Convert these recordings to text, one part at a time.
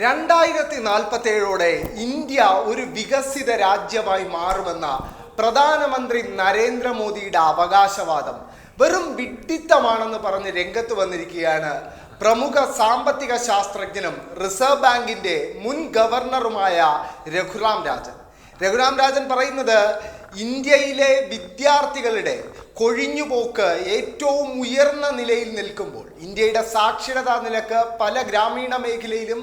രണ്ടായിരത്തി നാൽപ്പത്തി ഏഴോടെ ഇന്ത്യ ഒരു വികസിത രാജ്യമായി മാറുമെന്ന പ്രധാനമന്ത്രി നരേന്ദ്രമോദിയുടെ അവകാശവാദം വെറും വിഡ്ഢിത്തമാണെന്ന് പറഞ്ഞ് രംഗത്ത് വന്നിരിക്കുകയാണ് പ്രമുഖ സാമ്പത്തിക ശാസ്ത്രജ്ഞനും റിസർവ് ബാങ്കിന്റെ മുൻ ഗവർണറുമായ രഘുറാം രാജൻ. രഘുറാം രാജൻ പറയുന്നത് ഇന്ത്യയിലെ വിദ്യാർത്ഥികളുടെ കൊഴിഞ്ഞുപോക്ക് ഏറ്റവും ഉയർന്ന നിലയിൽ നിൽക്കുമ്പോൾ ഇന്ത്യയുടെ സാക്ഷരതാ നിരക്ക് പല ഗ്രാമീണ മേഖലയിലും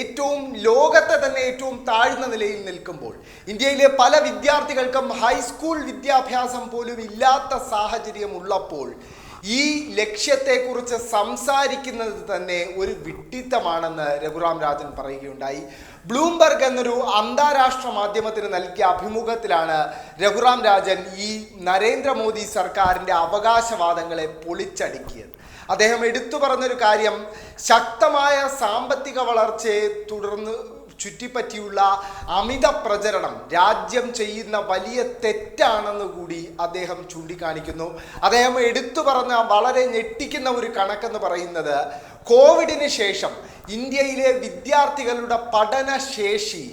ഏറ്റവും ലോകത്തെ തന്നെ ഏറ്റവും താഴ്ന്ന നിലയിൽ നിൽക്കുമ്പോൾ ഇന്ത്യയിലെ പല വിദ്യാർത്ഥികൾക്കും ഹൈസ്കൂൾ വിദ്യാഭ്യാസം പോലും ഇല്ലാത്ത സാഹചര്യം ഉള്ളപ്പോൾ ഈ ലക്ഷ്യത്തെക്കുറിച്ച് സംസാരിക്കുന്നത് തന്നെ ഒരു വിഡ്ഢിത്തമാണെന്ന് രഘുറാം രാജൻ പറയുകയുണ്ടായി. ബ്ലൂംബർഗ് എന്നൊരു അന്താരാഷ്ട്ര മാധ്യമത്തിന് നൽകിയ അഭിമുഖത്തിലാണ് രഘുറാം രാജൻ ഈ നരേന്ദ്രമോദി സർക്കാരിന്റെ അവകാശവാദങ്ങളെ പൊളിച്ചടുക്കിയത്. അദ്ദേഹം എടുത്തു പറഞ്ഞൊരു കാര്യം ശക്തമായ സാമ്പത്തിക വളർച്ചയെ തുടർന്ന് ചുറ്റിപ്പറ്റിയുള്ള അമിത പ്രചരണം രാജ്യം ചെയ്യുന്ന വലിയ തെറ്റാണെന്ന് കൂടി അദ്ദേഹം ചൂണ്ടിക്കാണിക്കുന്നു. അദ്ദേഹം എടുത്തു പറഞ്ഞ വളരെ ഞെട്ടിക്കുന്ന ഒരു കണക്കെന്ന് പറയുന്നത് കോവിഡിന് ശേഷം ഇന്ത്യയിലെ വിദ്യാർത്ഥികളുടെ പഠനശേഷി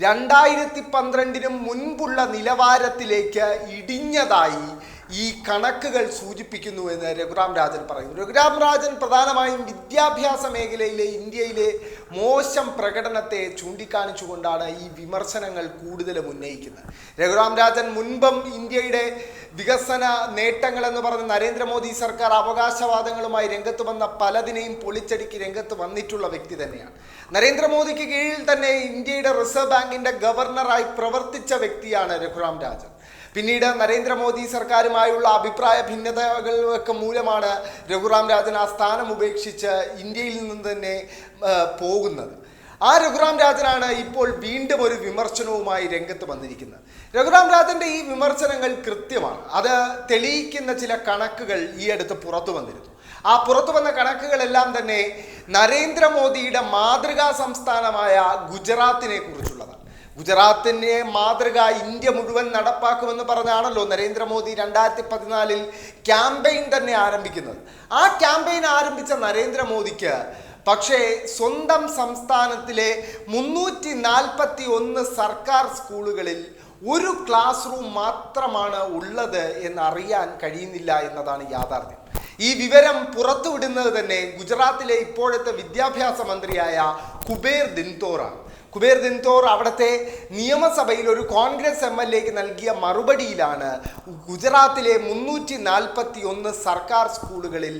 രണ്ടായിരത്തി പന്ത്രണ്ടിനും മുൻപുള്ള നിലവാരത്തിലേക്ക് ഇടിഞ്ഞതായി ഈ കണക്കുകൾ സൂചിപ്പിക്കുന്നു എന്ന് രഘുറാം രാജൻ പറയുന്നു. രഘുറാം രാജൻ പ്രധാനമായും വിദ്യാഭ്യാസ മേഖലയിലെ ഇന്ത്യയിലെ മോശം പ്രകടനത്തെ ചൂണ്ടിക്കാണിച്ചുകൊണ്ടാണ് ഈ വിമർശനങ്ങൾ കൂടുതലും ഉന്നയിക്കുന്നത്. രഘുറാം രാജൻ മുൻപും ഇന്ത്യയുടെ വികസന നേട്ടങ്ങൾ എന്ന് പറഞ്ഞ് നരേന്ദ്രമോദി സർക്കാർ അവകാശവാദങ്ങളുമായി രംഗത്ത് വന്ന പലതിനെയും പൊളിച്ചടുക്കി രംഗത്ത് വന്നിട്ടുള്ള വ്യക്തി തന്നെയാണ്. നരേന്ദ്രമോദിക്ക് കീഴിൽ തന്നെ ഇന്ത്യയുടെ റിസർവ് ബാങ്കിന്റെ ഗവർണറായി പ്രവർത്തിച്ച വ്യക്തിയാണ് രഘുറാം രാജൻ. പിന്നീട് നരേന്ദ്രമോദി സർക്കാരുമായുള്ള അഭിപ്രായ ഭിന്നതകളൊക്കെ മൂലമാണ് രഘുറാം രാജൻ ആ സ്ഥാനം ഉപേക്ഷിച്ച് ഇന്ത്യയിൽ നിന്ന് തന്നെ പോകുന്നത്. ആ രഘുറാം രാജനാണ് ഇപ്പോൾ വീണ്ടും ഒരു വിമർശനവുമായി രംഗത്ത് വന്നിരിക്കുന്നത്. രഘുറാം രാജന്റെ ഈ വിമർശനങ്ങൾ കൃത്യമാണ്. അത് തെളിയിക്കുന്ന ചില കണക്കുകൾ ഈ അടുത്ത് പുറത്തു വന്നിരുന്നു. ആ പുറത്തു വന്ന കണക്കുകളെല്ലാം തന്നെ നരേന്ദ്രമോദിയുടെ മാതൃകാ സംസ്ഥാനമായ ഗുജറാത്തിനെ കുറിച്ചുള്ളതാണ് ഗുജറാത്തിന്റെ മാതൃക ഇന്ത്യ മുഴുവൻ നടപ്പാക്കുമെന്ന് പറഞ്ഞാണല്ലോ നരേന്ദ്രമോദി രണ്ടായിരത്തി പതിനാലിൽ ക്യാമ്പയിൻ തന്നെ ആരംഭിക്കുന്നത്. ആ ക്യാമ്പയിൻ ആരംഭിച്ച നരേന്ദ്രമോദിക്ക് പക്ഷേ സ്വന്തം സംസ്ഥാനത്തിലെ മുന്നൂറ്റി നാൽപ്പത്തി ഒന്ന് സർക്കാർ സ്കൂളുകളിൽ ഒരു ക്ലാസ് റൂം മാത്രമാണ് ഉള്ളത് എന്നറിയാൻ കഴിയുന്നില്ല എന്നതാണ് യാഥാർത്ഥ്യം. ഈ വിവരം പുറത്തുവിടുന്നത് തന്നെ ഗുജറാത്തിലെ ഇപ്പോഴത്തെ വിദ്യാഭ്യാസ മന്ത്രിയായ കുബേർ ദിൻതോറാണ്. കുബേർ ദിൻതോർ അവിടുത്തെ നിയമസഭയിൽ ഒരു കോൺഗ്രസ് എം എൽ എക്ക് നൽകിയ മറുപടിയിലാണ് ഗുജറാത്തിലെ മുന്നൂറ്റി നാൽപ്പത്തി ഒന്ന് സർക്കാർ സ്കൂളുകളിൽ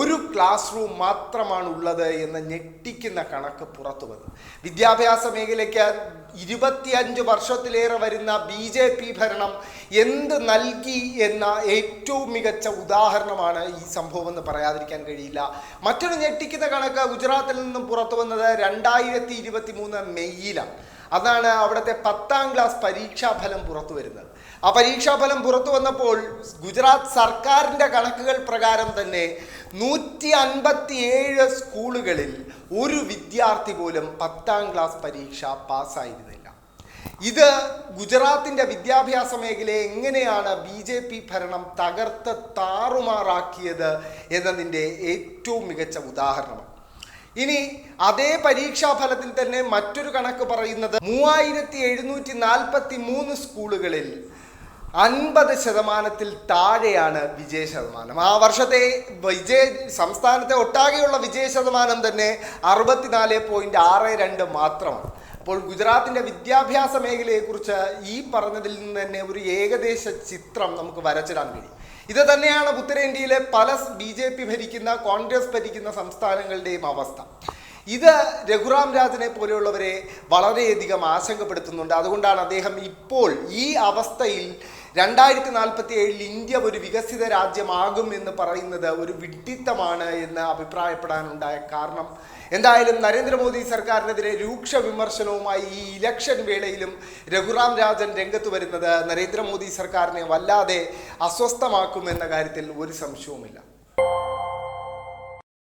ഒരു ക്ലാസ് റൂം മാത്രമാണ് ഉള്ളത് എന്ന ഞെട്ടിക്കുന്ന കണക്ക് പുറത്തു വന്നു. വിദ്യാഭ്യാസ മേഖലയ്ക്ക് ഇരുപത്തിയഞ്ച് വർഷത്തിലേറെ വരുന്ന ബി ജെ പി ഭരണം എന്ത് നൽകി എന്ന ഏറ്റവും മികച്ച ഉദാഹരണമാണ് ഈ സംഭവം എന്ന് പറയാതിരിക്കാൻ കഴിയില്ല. മറ്റൊരു ഞെട്ടിക്കുന്ന കണക്ക് ഗുജറാത്തിൽ നിന്നും പുറത്തു വന്നത് രണ്ടായിരത്തി ഇരുപത്തി മൂന്ന് മെയ്യിലാണ്. അതാണ് അവിടുത്തെ പത്താം ക്ലാസ് പരീക്ഷാഫലം പുറത്തു വരുന്നത്. ആ പരീക്ഷാഫലം പുറത്തു വന്നപ്പോൾ ഗുജറാത്ത് സർക്കാരിന്റെ കണക്കുകൾ പ്രകാരം തന്നെ നൂറ്റി അൻപത്തി ഏഴ് സ്കൂളുകളിൽ ഒരു വിദ്യാർത്ഥി പോലും പത്താം ക്ലാസ് പരീക്ഷ പാസ്സായിരുന്നില്ല. ഇത് ഗുജറാത്തിന്റെ വിദ്യാഭ്യാസ മേഖലയെ എങ്ങനെയാണ് ബി ജെ പി ഭരണം തകർത്ത് താറുമാറാക്കിയത് എന്നതിന്റെ ഏറ്റവും മികച്ച ഉദാഹരണമാണ്. ഇനി അതേ പരീക്ഷാ ഫലത്തിൽ തന്നെ മറ്റൊരു കണക്ക് പറയുന്നത് മൂവായിരത്തി എഴുന്നൂറ്റി നാൽപ്പത്തി മൂന്ന് സ്കൂളുകളിൽ അൻപത് ശതമാനത്തിൽ താഴെയാണ് വിജയ ശതമാനം. ആ വർഷത്തെ വിജയ സംസ്ഥാനത്തെ ഒട്ടാകെയുള്ള വിജയ ശതമാനം തന്നെ അറുപത്തിനാല് പോയിന്റ് ആറ് രണ്ട് മാത്രമാണ്. അപ്പോൾ ഗുജറാത്തിന്റെ വിദ്യാഭ്യാസ മേഖലയെക്കുറിച്ച് ഈ പറഞ്ഞതിൽ നിന്ന് തന്നെ ഒരു ഏകദേശ ചിത്രം നമുക്ക് വരച്ചിടാൻ കഴിയും. ഇത് തന്നെയാണ് ഉത്തരേന്ത്യയിലെ പല ബി ഭരിക്കുന്ന കോൺഗ്രസ് ഭരിക്കുന്ന സംസ്ഥാനങ്ങളുടെയും അവസ്ഥ. ഇത് രഘുറാം രാജനെ പോലെയുള്ളവരെ വളരെയധികം ആശങ്കപ്പെടുത്തുന്നുണ്ട്. അതുകൊണ്ടാണ് അദ്ദേഹം ഇപ്പോൾ ഈ അവസ്ഥയിൽ രണ്ടായിരത്തി നാൽപ്പത്തി ഏഴിൽ ഇന്ത്യ ഒരു വികസിത രാജ്യമാകും എന്ന് പറയുന്നത് ഒരു വിഡ്ഢിത്തമാണ് എന്ന് അഭിപ്രായപ്പെടാനുണ്ടായ കാരണം. എന്തായാലും നരേന്ദ്രമോദി സർക്കാരിനെതിരെ രൂക്ഷ വിമർശനവുമായി ഈ ഇലക്ഷൻ വേളയിലും രഘുറാം രാജൻ രംഗത്ത് വരുന്നത് നരേന്ദ്രമോദി സർക്കാരിനെ വല്ലാതെ അസ്വസ്ഥമാക്കുമെന്ന കാര്യത്തിൽ ഒരു സംശയവുമില്ല.